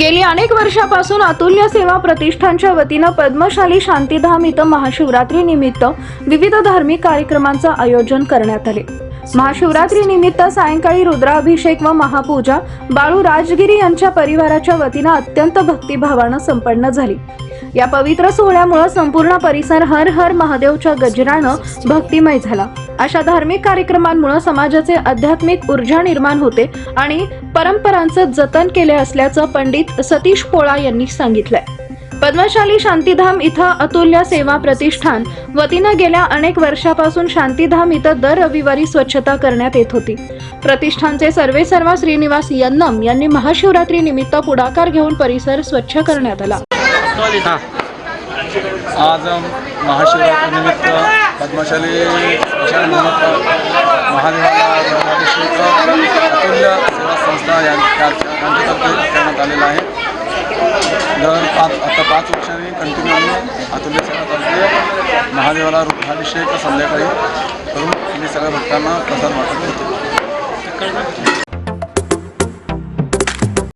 गेली अनेक वर्षापासून अतुल्य सेवा प्रतिष्ठानच्या वतीनं पद्मशाली शांतीधाम इथं महाशिवरात्री निमित्त विविध धार्मिक कार्यक्रमांचं आयोजन करण्यात आले. महाशिवरात्री निमित्त सायंकाळी रुद्राभिषेक व महापूजा बाळू राजगिरी यांच्या परिवाराच्या वतीनं अत्यंत भक्तिभावानं संपन्न झाली. या पवित्र सोहळ्यामुळे संपूर्ण परिसर हर हर महादेवच्या गजरानं भक्तिमय झाला. अशा धार्मिक कार्यक्रमांमुळे समाजाचे आध्यात्मिक ऊर्जा निर्माण होते आणि परंपरांचं जतन केले असल्याचं पंडित सतीश पोळा यांनी सांगितलंय. पद्मशाली शांतीधाम इथं अतुल्य सेवा प्रतिष्ठान वतीनं गेल्या अनेक वर्षापासून शांतीधाम इथं दर रविवारी स्वच्छता करण्यात येत होती. प्रतिष्ठानचे सर्वे सर्वा श्रीनिवास यन्नम यांनी महाशिवरात्री निमित्त पुढाकार घेऊन परिसर स्वच्छ करण्यात आला. आज महाशिवरात्री निमित्त पद्मशाली स्मशान महादेवाला अतुल्य सेवा संस्था या त्या- करण्यात आलेला आहे दर पाच आता पाच वर्षांनी कंटिन्यू आम्ही अतुल्य सेवातर्फे महादेवाला रुग्णाभिषेक संध्याकाळी करून आम्ही सगळ्या भक्तांना प्रसाद वाटत होतो